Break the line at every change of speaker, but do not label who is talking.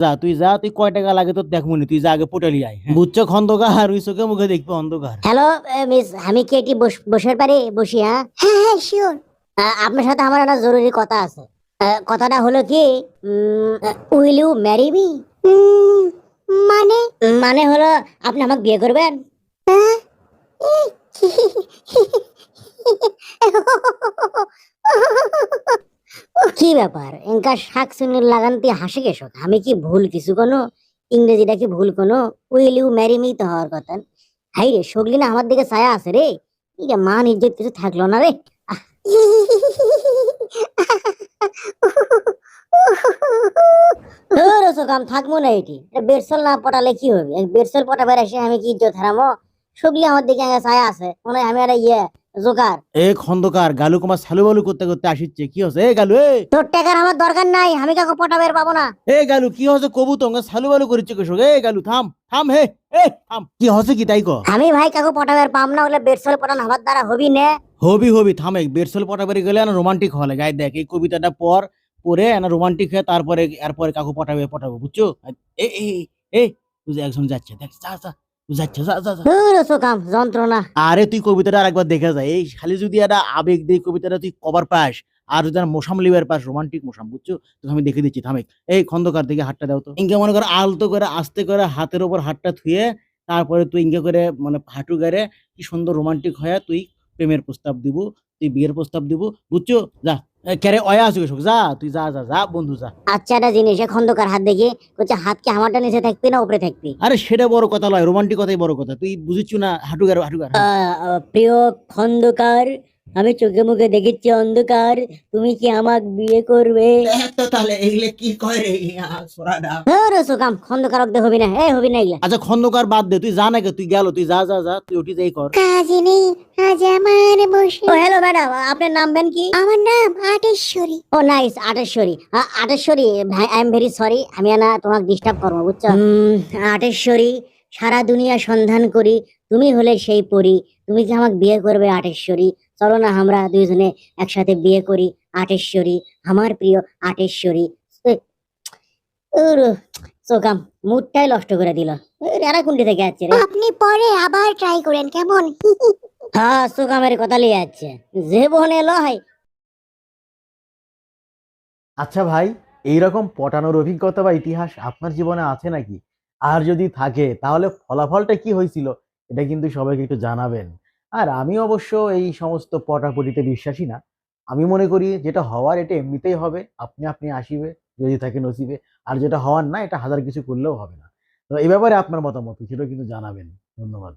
যা তুই যা তুই কয় টাকা লাগে তোর দেখ মনে তুই যা আগে পটালি আয় হ্যাঁ। বুঝছ খন্দকার ওই চোখে মুখে দেখব অন্ধকার
হ্যালো মিস আমি কি এটি বস- বসে পারি বসি হ্যাঁ হ্যাঁ হ্যাঁ শিওর আপনার সাথে আমার একটা জরুরি কথা আছে কথাটা হলো কি উইল ইউ ম্যারি মি মানে মানে হলো আপনি আমাকে বিয়ে করবেন কি ব্যাপার? এনকা শাক শুনে লাগানতে হাসে কেসো আমি কি ভুল কিছু কোনো? ইংরেজিটা কি ভুল কোনো? উইল ইউ ম্যারি মি তো হওয়ার কথা। হাই রে সগলি না আমার দিকে ছায়া আছে রে? এটা মান, ইজ্জত কিছু থাকল না রে। কাম থাকব না এটি। বেরসল না পটালে কি হবে? বেরসল পটাবার এসে আমি কি ইজ্জত হারামো? সগলি আমার দিকে ছায়া আছে। মনে হয় আমি একটা ইয়ে জোকার
এ খন্দকার গালু কুমার সালু বালু করতে করতে আসিচ্ছে কি হচ্ছে এ গালু এ
তোর টাকার আমার দরকার নাই আমি কাউকে পটাবের পাবো না
এ গালু কি হচ্ছে কবু তো সালু বালু করিচ্ছে কেসো এ গালু থাম থাম হে এ থাম কি হচ্ছে কি তাই ক
আমি ভাই কাকু পটাবের পাম না বেরসল পটান আমার দ্বারা হবি নে
হবি হবি থামে বেরসল পটাবারি গেলে না রোমান্টিক হলে গায়ে দেখ এই কবিতাটা পর পরে না রোমান্টিক হয়ে তারপরে এরপরে কাকু পটাবে পটাবে বুঝছ এ এ এ, এ তুই একজন যাচ্ছে দেখ যা যা তুই যাচ্ছে যা যা যা।
কাম যন্ত্রণা।
আরে তুই কবিতাটা আরেকবার দেখে যায় এই খালি যদি একটা আবেগ দিয়ে কবিতাটা তুই কবার পাস আর যদি একটা মোসাম লিবার পাস রোমান্টিক মোসাম বুঝছ? তো আমি দেখে দিচ্ছি থামেক এই খন্দকার থেকে হাতটা দাও তো। ইনকে মনে করে আলতো করে আস্তে করে হাতের উপর হাতটা থুয়ে তারপরে তুই ইনকে করে মানে হাঁটু গাড়ে কি সুন্দর রোমান্টিক হয়ে তুই প্রেমের প্রস্তাব দিব তুই বিয়ের প্রস্তাব দিব বুঝছ? যা এ, ক্যারে অয়া আসুক এসব যা তুই যা যা যা বন্ধু যা।
আচ্ছা একটা জিনিস এ খন্দকার হাত দেখে হাতকে আমারটা নিচে থাকবি না উপরে থাকবি?
আরে সেটা বড় কথা নয় রোমান্টিক কথাই বড় কথা। তুই বুঝিচ্ছু না
প্রিয় খন্দকার আমি চোখে মুখে দেখেছি অন্ধকার তুমি কি আমাকে বিয়ে করবে?
তো তাহলে এগুলো কি কয় রে সোরাডা
সুকাম খন্দকার অব্দে হবি না এ হবি না এগুলা।
আচ্ছা খন্দকার বাদ দে তুই যা না তুই গেল তুই যা যা যা তুই ওটি যাই কর।
কাজে নেই আজ আমার বসে। ও হ্যালো ম্যাডাম আপনার নাম বেন কি? আমার নাম আটেশ্বরী। ও নাইস আটেশ্বরী। আটেশ্বরী ভাই আই এম ভেরি সরি আমি না তোমাকে ডিস্টার্ব করব বুঝছ? আটেশ্বরী সারা দুনিয়া সন্ধান করি তুমি হলে সেই পরি তুমি কি আমাকে বিয়ে করবে আটেশ্বরী? চলো না আমরা দুইজনে একসাথে বিয়ে করি আটেশ্বরী আমার প্রিয় আটেশ্বরী। চোকাম মুডটাই নষ্ট করে দিল। এরা কুন্ডি থেকে যাচ্ছে রে।
আপনি পরে আবার ট্রাই করেন কেমন?
হ্যাঁ সুকামের কথা লিয়ে যাচ্ছে যে বনে লয়
আচ্ছা ভাই এইরকম পটানোর অভিজ্ঞতা বা ইতিহাস আপনার জীবনে আছে নাকি? আর যদি থাকে তাহলে ফলাফলটা কি হয়েছিল এটা কিন্তু সবাইকে একটু জানাবেন। আর আমি অবশ্য এই সমস্ত পটাপটিতে বিশ্বাসী না। আমি মনে করি যেটা হওয়ার এটা এমনিতেই হবে। আপনি আপনি আসিবে, যদি থাকে নসিবে। আর যেটা হওয়ার না, এটা হাজার কিছু করলেও হবে না। তো এই ব্যাপারে আপনার মতামত সেটা কিন্তু জানাবেন। ধন্যবাদ।